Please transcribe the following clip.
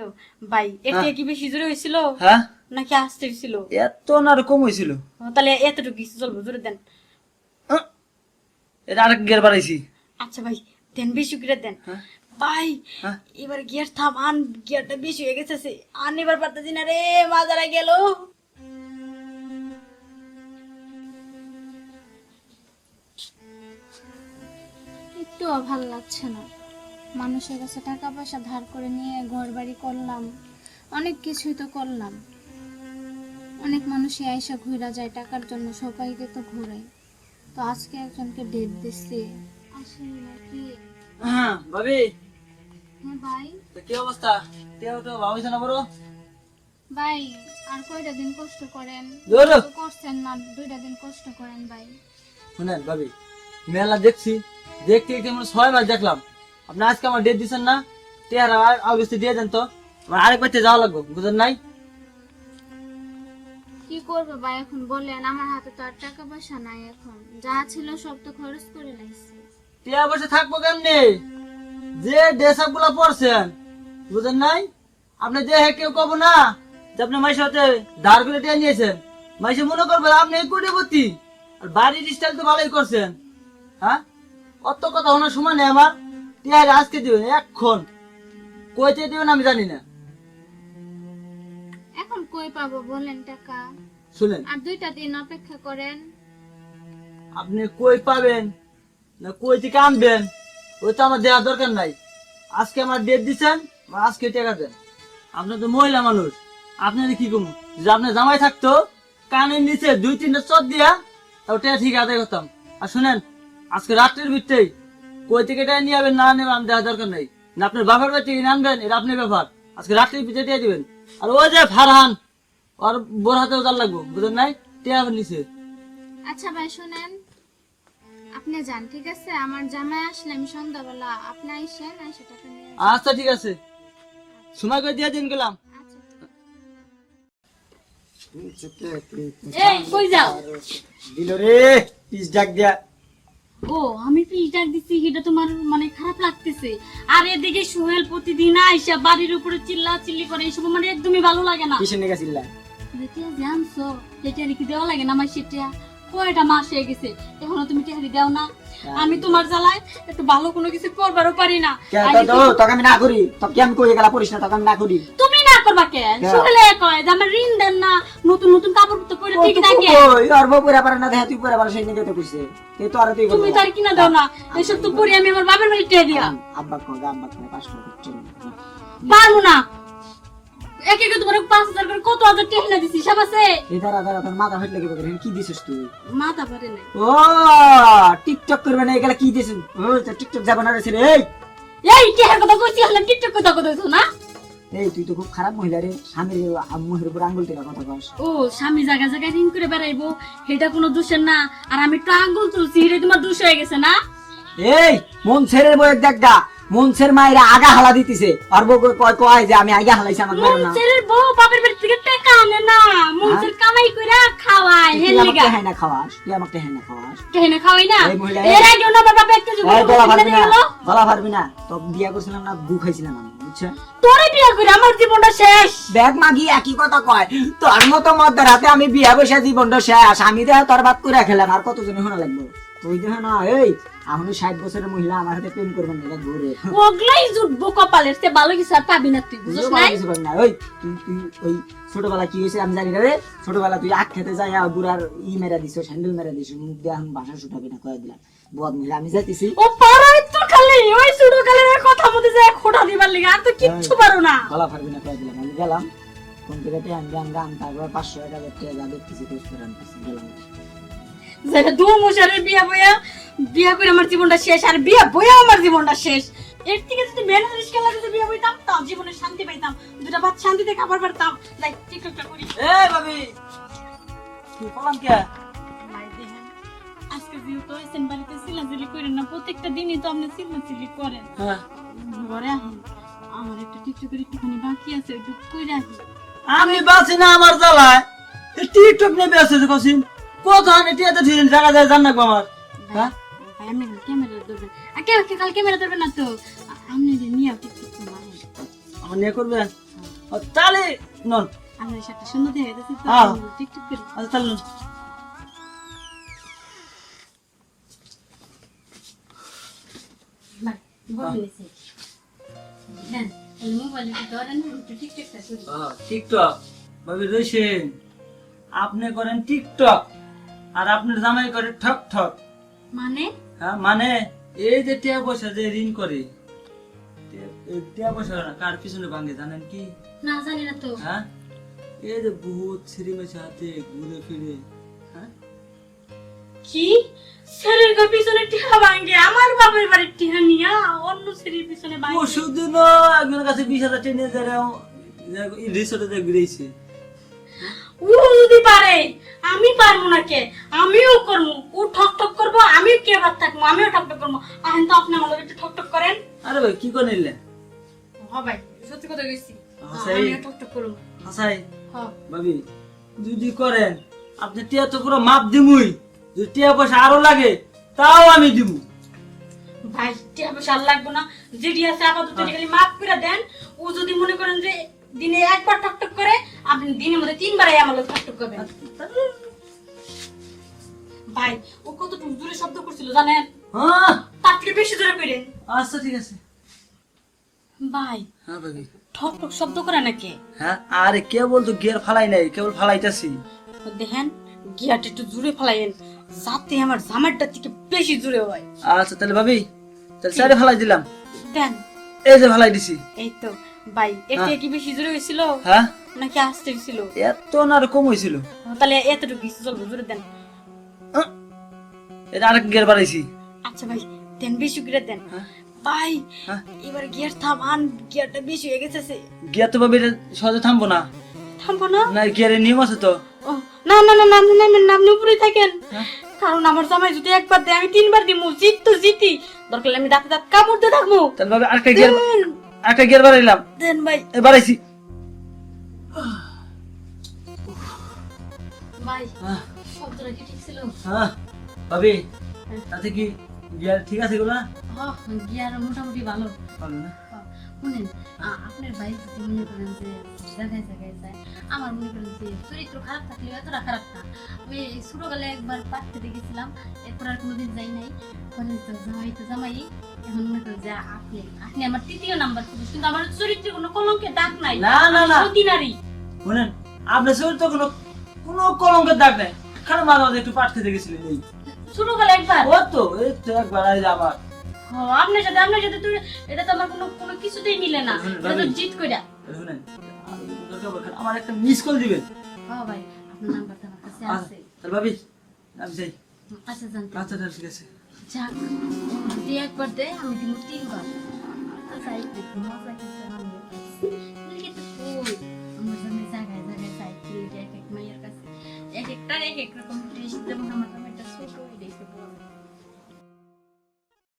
তো ভাই এটা কি বেশি জোরে হয়েছিল হ্যাঁ। নাকি আসতে হয়েছিল এত না আর কম হয়েছিল তাহলে এতটুকু কিছু চলবো জোরে দেন। এটা আরেক গিয়ার বাড়াইছি। আচ্ছা ভাই দেন বেশি করে দেন। হ্যাঁ। ভাই হ্যাঁ। এবার গিয়ার থাম আন গিয়ারটা বেশি হয়ে গেছে আন এবার পারতেছি না রে মাজারা গেল। একটু ভালো লাগছে না। মানুষের কাছে টাকা পয়সা ধার করে নিয়ে ঘর বাড়ি করলাম। অনেক কিছুই তো করলাম। অনেক মানুষই আইসা ঘুরা যায় টাকার জন্য সবাইকে তো ঘুরাই তো আজকে একজনকে ডেট দিচ্ছি আসেনি নাকি হ্যাঁ ভাবি। হ্যাঁ ভাই। তো কি অবস্থা? কেউ তো ভাবিস না বড়। ভাই আর কয়টা দিন কষ্ট করেন? ধরো। করছেন না দুইটা দিন কষ্ট করেন ভাই। শুনেন ভাবি। মেলা দেখছি। দেখতে দেখতে আমরা ছয় মাস দেখলাম। আপনি আজকে আমার ডেট দিচ্ছেন না তেহারা আগস্টে দিয়ে দেন তো। আমার আরেক বাচ্চা যাওয়া লাগবে বুঝেন নাই? কি করব ভাই এখন বলেন আমার হাতে তো আর টাকা পয়সা নাই এখন। যা ছিল সব তো খরচ করে লাইছি। টিয়া বসে থাকব কেমনি? যে ড্রেসগুলা পরছেন বুঝেন নাই? আপনি দেহে কেউ কব না যে আপনি মাইসের হাতে ধার করে টিয়া নিয়েছেন। মাইসে মনে করবে আপনি কোটিপতি। আর বাড়ির স্টাইল তো ভালোই করছেন। হ্যাঁ? অত কথা সময় নেই আমার। আজকে দিবেন এক্ষণ কইতে দিবেন আমি জানি না। এখন কই পাবো বলেন টাকা? শুনেন। আর দুইটা দিন অপেক্ষা করেন। আপনি কই পাবেন? না কই থেকে আনবেন? ওই তো আমার দেওয়ার দরকার নাই। আজকে আমার ডেট দিচ্ছেন আজকে টাকা দেন। আপনি তো মহিলা মানুষ। আপনি কি কম? যে আপনার জামাই থাকতো কানের নিচে দুই তিনটা চট দিয়া ওটা ঠিক আদায় করতাম। আর শুনেন আজকে রাত্রের ভিতরেই কই থেকে টাকা নিয়ে যাবেন না নেবেন আমি দেওয়ার দরকার নাই। না আপনার বাবার বাড়ি থেকে আনবেন এটা আপনার ব্যাপার। আজকে রাত্রের ভিতরে দিয়ে দিবেন। আর ওই যে ফারহান ওর বোর হাতেও জাল লাগবো বুঝলেন নাই? টিয়া নিচে আচ্ছা ভাই শুনেন। আপনি যান ঠিক আছে? আমার জামাই আসলে আমি সন্ধ্যাবেলা আপনি আইসেন আইসে টাকা নিয়ে আচ্ছা ঠিক আছে। সময় করে দিয়ে দিন গেলাম। আচ্ছা। এই কই যাও? দিল রে পিস ডাক দিয়া। ও আমি দিচ্ছি এটা তোমার মানে খারাপ লাগতেছে। আর এদিকে সোহেল প্রতিদিন আইসা বাড়ির উপরে চিল্লা চিল্লি করে এইসব মানে একদমই ভালো লাগে না। কিসের টিয়া জানছো? যে টিয়া কি দেওয়া লাগে না আমার সে টিয়া কয়টা মাস হয়ে গেছে? এখনও তুমি টিয়া দাও না। আমি তোমার জ্বালায় একটু ভালো কোনো কিছু করবারও পারি না। তোকে আমি না করি তোকে আমি কই গেলা পড়িস না তোকে আমি না করি। তুমি করবা কে সোহেলে কয় যে আমার ঋণ দেন না নতুন নতুন কাপড় পত্র পরে ঠিক থাকে। ওই আর বউ পারে না দেখা তুই পুরা পারে সেই নিয়ে তো কইছে। তুই তো আর তুই তুমি তো আর কিনা দাও না। এসব তো পরে আমি আমার বাবার বাড়ি টিয়া দিয়া আব্বা কো আব্বা কো পাঁচশো করছে পারব না। এক এক তোমার পাঁচ হাজার করে কত হাজার টিয়া দিছি সব আছে? দাঁড়া দাঁড়া তোর মাথা ফেটলে কি দিছিস তুই? মাথা পারে নাই। ও টিকটক করবে না এগুলা কি দিছিস? ও টিকটক যাবে না রে ছেলে, এই। এই টিয়ার কথা কইছি হলে টিকটক কথা না? এই তুই তো খুব খারাপ মহিলা রে। স্বামীর আম্মুহের উপর আঙ্গুল কথা কস। ও স্বামী জায়গা জায়গায় ঋণ করে বেড়াইবো। সেটা কোনো দোষের না। আর আমি তো আঙ্গুল তুলছি এটা তোমার দোষ হয়ে গেছে না? এই মন ছেড়ে দেখা মন ছেড় মায়েরা আগা হালা দিতেছে। আর বউ কয় কয় যে আমি আগা হালাইছি আমার বউ বাপের থেকে টাকা আনে না মনসের কামাই করে খাওয়ায় আমাকে লিগা। হ্যাঁ না খাওয়াস তুই আমাকে হ্যাঁ না খাওয়াস খাওয়াই না? এর আগে না বাবা কিনে পারবি না। গলা। পারবি না। তো বিয়া করছিলাম না গু খাইছিলাম আমি বুঝছে? তোরে বিয়ে করে আমার জীবনটা শেষ। ব্যাগ মাগি একই কথা কয় তোর মতো রাতে আমি বিয়া বসে জীবনটা শেষ। আমি দেহ তোর বাদ করে খেলাম আর কতজন শোনা লাগবে? তুই দেহ না? এই এখনও ষাট বছরের মহিলা আমার হাতে প্রেম করবেন না ঘুরে। ওগুলাই জুটবো কপালের সে ভালো কিছু আর পাবি না তুই বুঝছ না কিছু পাবি না। ওই তুই তুই ওই ছোটবেলা কি হয়েছে আমি জানি না রে। ছোটবেলা তুই আখ খেতে যাই বুড়ার ই মেরা দিছ স্যান্ডেল মেরা দিছ মুখ দিয়ে এখন বাসা শুটাবি না কয়ে দিলাম। বদ মহিলা আমি যাইতেছি। ও পারাই তো খালি ওই ছোট কালের কথা যায় খোটা দিবার লিগে আর তো কিচ্ছু পারো না। গলা ফারবি না কয়ে দিলাম। আমি গেলাম কোন থেকে টেন গান গান তারপর পাঁচশো টাকা যা দেখতেছি গেলাম। যেটা দু মশারের বিয়া বইয়া বিয়া করে আমার জীবনটা শেষ আর বিয়া বইয়া আমার জীবনটা শেষ। এর থেকে যদি মেনে রিস্কা লাগে বিয়া বইতাম তাও জীবনে শান্তি পাইতাম। দুটা ভাত শান্তিতে খাবার পারতাম। লাইক টিকটকটা করি। এ ভাবি তুই বললাম কে? আজকে যেহেতু আইসেন বাড়িতে করেন না প্রত্যেকটা দিনই তো আপনি চিলাচিলি করেন। হ্যাঁ। ঘরে আহেন আমার একটা টিকটকের একটুখানি বাকি আছে কইরা আমি বাসি না আমার জ্বালায়। টিকটক নিয়ে ব্যস্ত আছে কসিন কত হানি টিয়াতে ঠিক জায়গা যায় জান নাকবো আমার। হ্যাঁ? আপনি ক্যামেরা ধরবেন আর কে কে কাল ক্যামেরা ধরবেন না তো? আপনি নিয়ে আমার নিয়ে করবে? তাহলে নন। আমার সাথে সুন্দর দেখা যাচ্ছে তো। হ্যাঁ। টিকটক আচ্ছা তাহলে নন। বাই বলেছি দেন এই মোবাইলে তো ধরেন একটু টিকটকটা করি। টিকটক। আপনি করেন টিকটক। আর আপনার জামাই করে ঠক ঠক। মানে? হ্যাঁ মানে এই যে টিয়া পয়সা যে ঋণ করে টিয়া- পয়সা না কার পিছনে ভাঙে জানেন কি? না জানি না তো। হ্যাঁ? এই যে বহুত ঘুরে ফিরে হ্যাঁ? কি? ছেলের গো পিছনে টিহা ভাঙ্গে আমার বাবার বাড়ির টিহা নিয়া অন্য ছেলের পিছনে পরশুদিন একজনের কাছে বিশ হাজার টেনে যারা রিসোর্টে ঘুরেছে। ও যদি পারে আমি পারব না কে? আমিও করব ও ঠক ঠক করব আমিও কে ভাত থাকব আমিও ঠক ঠক করব আহেন তো আপনি আমার একটু ঠক ঠক করেন। আরে ভাই কি করে নিলেন? হ্যাঁ ভাই সত্যি কথা কইছি। হ্যাঁ, এই- আমিও ঠক ঠক করব। হাসাই হ্যাঁ ভাবি যদি করেন আপনি টিয়া তো পুরো মাপ দিমুই। যদি টিয়া পয়সা আরও লাগে তাও আমি দিমু। ভাই টিয়া পয়সা আর লাগবো না। যেটি আছে আপাতত এটি খালি মাফ করে দেন। ও যদি মনে করেন যে দিনে একবার ঠক ঠক করে আপনি দিনের মধ্যে তিনবারই আমার লোক ঠক ঠক করবেন। ভাই ও কতটুকু জোরে শব্দ করছিল জানেন? হ্যাঁ। তার থেকে বেশি জোরে আচ্ছা ঠিক আছে। ভাই হ্যাঁ ভাবি। ঠক ঠক শব্দ করে নাকি হ্যাঁ আরে কেবল তো গিয়ার ফালাই নাই কেবল ফালাইতাছি। দেখেন গিয়ারটা একটু জোরে ফেলাইন যাতে আমার জামারটা থেকে বেশি জোরে হয়। আচ্ছা তাহলে ভাবি তাহলে সাইডে ফালাই দিলাম। দেন। এই যে ফালাই দিছি। এই তো। ভাই এর কি বেশি জোরে হয়েছিল? হ্যাঁ? নাকি আসতে হয়েছিল? এত না কম হয়েছিল। তাহলে এতটুকু কিছু চলবে জোরে দেন। এটা আরেক গিয়ার বাড়াইছি। আচ্ছা ভাই দেন বেশি করে দেন। হ্যাঁ। ভাই হ্যাঁ। এবার গিয়ার থামান গিয়ারটা বেশি হয়ে গেছে। গিয়ার তো ভাবি সহজে থামবো না। থামবো না? না গিয়ারের নিয়ম আছে তো। না না না না না আপনি উপরে থাকেন। হ্যাঁ। কারণ আমার জামাই যদি একবার দেয় আমি তিনবার দিব জিত তো জিতি। দরকার আমি দাঁতে দাঁত কামড় দিয়ে থাকব। তাহলে ভাবি আরেকটা গিয়ার আরেকটা গিয়ার বাড়াইলাম। দেন ভাই। বাড়াইছি। ভাই হ্যাঁ। শব্দটা কি ঠিক ছিল? হ্যাঁ ভাবি তাতে কি গিয়ার ঠিক আছে এগুলো না হ্যাঁ গিয়ার মোটামুটি ভালো। ভালো না? শুনেন আপনার ভাই যদি মনে করেন যে জায়গায় জায়গায় যায় আমার মনে করেন যে চরিত্র খারাপ থাকলে এতটা খারাপ না। আমি ছোটবেলায় একবার পাঠ খেতে গেছিলাম এরপর আর কোনোদিন যাই নাই। তো জামাই তো জামাই। এখন মনে করেন যে আপনি আপনি আমার তৃতীয় নাম্বার পুরুষ কিন্তু আমার চরিত্রে কোনো কলঙ্কের দাগ নাই। না, না, না। সতী নারী। শুনেন আপনার শরীর কোনো কোনো কলঙ্কের দাগ নাই। খারাপ মাঝে মাঝে একটু পাঠ খেতে গেছিলেন এই ছোটবেলায় একবার। ও তো এই তো একবার আজ আবার আপনার সাথে আপনার সাথে তো এটা তো আমার কোনো কোনো কিছুতেই মিলে না। এটা তো জিত কইরা। শুনেন আমি দরকার পড়লে আমার একটা মিস কল দিবেন। হ্যাঁ ভাই আপনার নাম্বারটা আমার কাছে আচ্ছা, আছে। তাহলে ভাবি আমি যাই। আচ্ছা জানতে আচ্ছা ঠিক আছে। যাক। যদি একবার দেয়, আমি তিনবার। কিন্তু আমি লিখে তো কই আমার জায়গায় জায়গায় সাইকেল এক এক মায়ের কাছে এক একটার এক এক রকম টেস্ট যেমন আমার